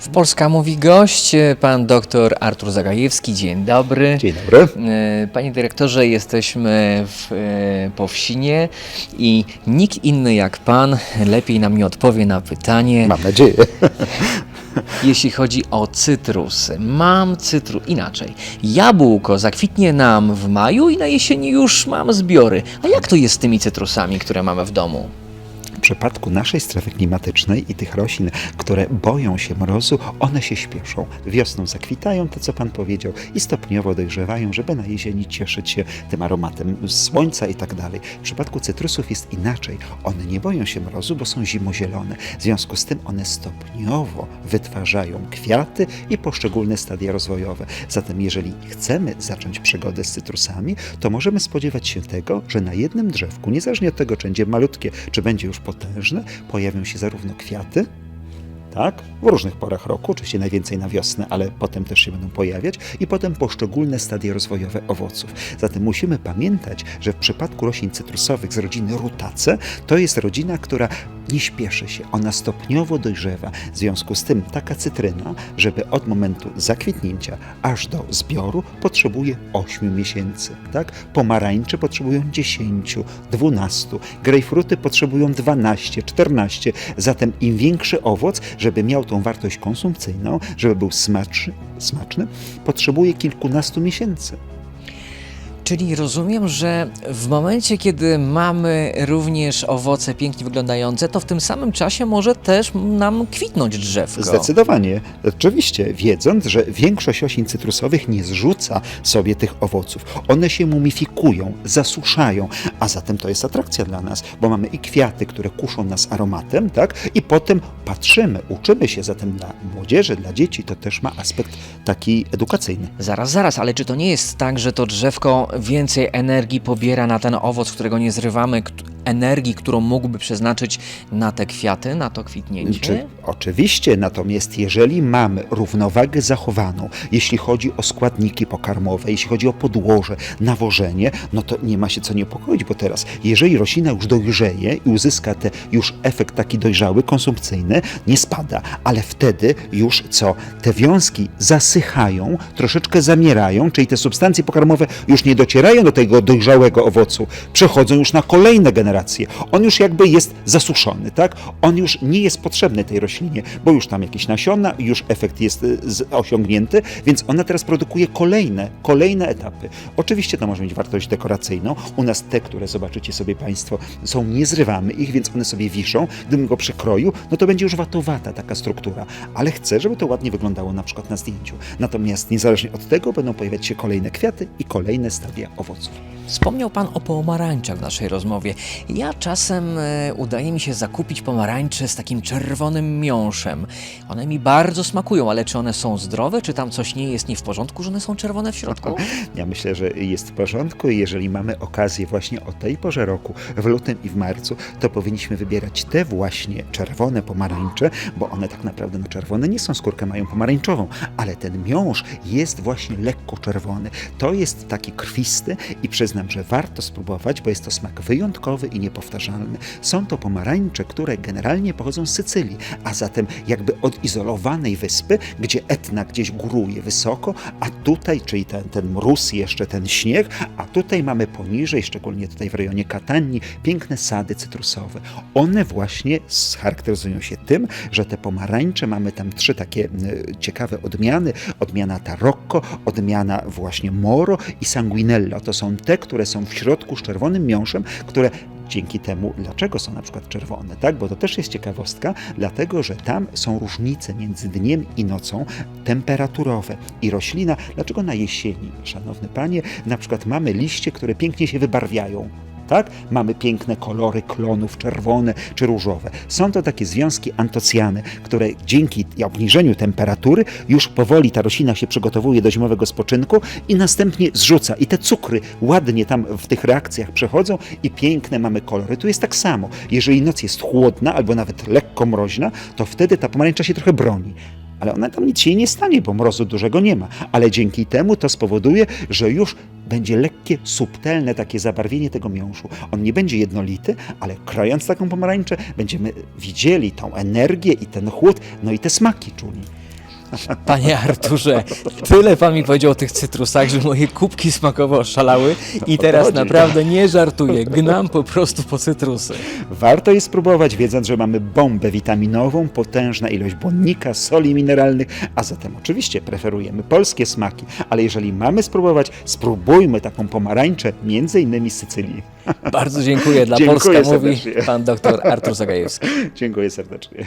W Polska mówi gość, pan doktor Artur Zagajewski. Dzień dobry. Dzień dobry. E, Panie dyrektorze, jesteśmy w e, Powsinie i nikt inny jak pan lepiej nam nie odpowie na pytanie, Mam nadzieję. jeśli chodzi o cytrusy. Mam cytru inaczej. Jabłko zakwitnie nam w maju i na jesieni już mam zbiory. A jak to jest z tymi cytrusami, które mamy w domu? W przypadku naszej strefy klimatycznej i tych roślin, które boją się mrozu, one się śpieszą. Wiosną zakwitają, to co Pan powiedział, i stopniowo dojrzewają, żeby na jesieni cieszyć się tym aromatem słońca i tak dalej. W przypadku cytrusów jest inaczej. One nie boją się mrozu, bo są zimozielone. W związku z tym one stopniowo wytwarzają kwiaty i poszczególne stadia rozwojowe. Zatem jeżeli chcemy zacząć przygodę z cytrusami, to możemy spodziewać się tego, że na jednym drzewku, niezależnie od tego, czy będzie malutkie, czy będzie już potężne, pojawią się zarówno kwiaty, tak? W różnych porach roku, oczywiście najwięcej na wiosnę, ale potem też się będą pojawiać i potem poszczególne stadia rozwojowe owoców. Zatem musimy pamiętać, że w przypadku roślin cytrusowych z rodziny Rutace to jest rodzina, która nie śpieszy się, ona stopniowo dojrzewa. W związku z tym taka cytryna, żeby od momentu zakwitnięcia aż do zbioru potrzebuje 8 miesięcy, tak? Pomarańcze potrzebują 10, 12, grejpfruty potrzebują 12, 14. Zatem im większy owoc, żeby miał tą wartość konsumpcyjną, żeby był smaczny, smaczny potrzebuje kilkunastu miesięcy. Czyli rozumiem, że w momencie, kiedy mamy również owoce pięknie wyglądające, to w tym samym czasie może też nam kwitnąć drzewko. Zdecydowanie. Oczywiście, wiedząc, że większość roślin cytrusowych nie zrzuca sobie tych owoców. One się mumifikują, zasuszają, a zatem to jest atrakcja dla nas, bo mamy i kwiaty, które kuszą nas aromatem, tak? I potem patrzymy, uczymy się. Zatem dla młodzieży, dla dzieci to też ma aspekt taki edukacyjny. Zaraz, zaraz, ale czy to nie jest tak, że to drzewko więcej energii pobiera na ten owoc, którego nie zrywamy, energii, którą mógłby przeznaczyć na te kwiaty, na to kwitnięcie? Czy, oczywiście, natomiast jeżeli mamy równowagę zachowaną, jeśli chodzi o składniki pokarmowe, jeśli chodzi o podłoże, nawożenie, no to nie ma się co niepokoić, bo teraz, jeżeli roślina już dojrzeje i uzyska te już efekt taki dojrzały, konsumpcyjny, nie spada, ale wtedy już co? Te wiązki zasychają, troszeczkę zamierają, czyli te substancje pokarmowe już nie docierają do tego dojrzałego owocu, przechodzą już na kolejne generacje. On już jakby jest zasuszony, tak? On już nie jest potrzebny tej roślinie, bo już tam jakieś nasiona, już efekt jest y, osiągnięty, więc ona teraz produkuje kolejne, kolejne etapy. Oczywiście to może mieć wartość dekoracyjną. U nas te, które zobaczycie sobie Państwo, są, nie zrywamy ich, więc one sobie wiszą. Gdybym go przykroił, no to będzie już watowata taka struktura, ale chcę, żeby to ładnie wyglądało na przykład na zdjęciu. Natomiast niezależnie od tego będą pojawiać się kolejne kwiaty i kolejne stadia owoców. Wspomniał Pan o pomarańczach w naszej rozmowie. Ja czasem e, udaje mi się zakupić pomarańcze z takim czerwonym miąższem. One mi bardzo smakują, ale czy one są zdrowe? Czy tam coś nie jest nie w porządku, że one są czerwone w środku? Ja myślę, że jest w porządku i jeżeli mamy okazję właśnie o tej porze roku, w lutym i w marcu, to powinniśmy wybierać te właśnie czerwone pomarańcze, bo one tak naprawdę no czerwone nie są, skórkę mają pomarańczową, ale ten miąższ jest właśnie lekko czerwony. To jest taki krwisty i że warto spróbować, bo jest to smak wyjątkowy i niepowtarzalny. Są to pomarańcze, które generalnie pochodzą z Sycylii, a zatem jakby odizolowanej wyspy, gdzie Etna gdzieś góruje wysoko, a tutaj, czyli ten, ten mróz, jeszcze ten śnieg, a tutaj mamy poniżej, szczególnie tutaj w rejonie Katanii, piękne sady cytrusowe. One właśnie charakteryzują się tym, że te pomarańcze mamy tam trzy takie y, ciekawe odmiany. Odmiana Tarocco, odmiana właśnie Moro i Sanguinello. To są te, które są w środku z czerwonym miąższem, które dzięki temu, dlaczego są na przykład czerwone, tak? Bo to też jest ciekawostka, dlatego że tam są różnice między dniem i nocą temperaturowe i roślina. Dlaczego na jesieni, szanowny panie, na przykład mamy liście, które pięknie się wybarwiają? Tak? Mamy piękne kolory klonów, czerwone czy różowe. Są to takie związki antocjany, które dzięki obniżeniu temperatury już powoli ta roślina się przygotowuje do zimowego spoczynku i następnie zrzuca. I te cukry ładnie tam w tych reakcjach przechodzą i piękne mamy kolory. Tu jest tak samo. Jeżeli noc jest chłodna albo nawet lekko mroźna, to wtedy ta pomarańcza się trochę broni. Ale ona tam nic się nie stanie, bo mrozu dużego nie ma. Ale dzięki temu to spowoduje, że już będzie lekkie, subtelne takie zabarwienie tego miąższu. On nie będzie jednolity, ale krojąc taką pomarańczę, będziemy widzieli tą energię i ten chłód, no i te smaki czuli. Panie Arturze, tyle pan mi powiedział o tych cytrusach, że moje kubki smakowo oszalały i teraz naprawdę nie żartuję, gnam po prostu po cytrusy. Warto je spróbować, wiedząc, że mamy bombę witaminową, potężna ilość błonnika, soli mineralnych, a zatem oczywiście preferujemy polskie smaki, ale jeżeli mamy spróbować, spróbujmy taką pomarańczę, między innymi z Sycylii. Bardzo dziękuję. Dla Dziękuję Polska mówi serdecznie. pan doktor Artur Zagajewski. Dziękuję serdecznie.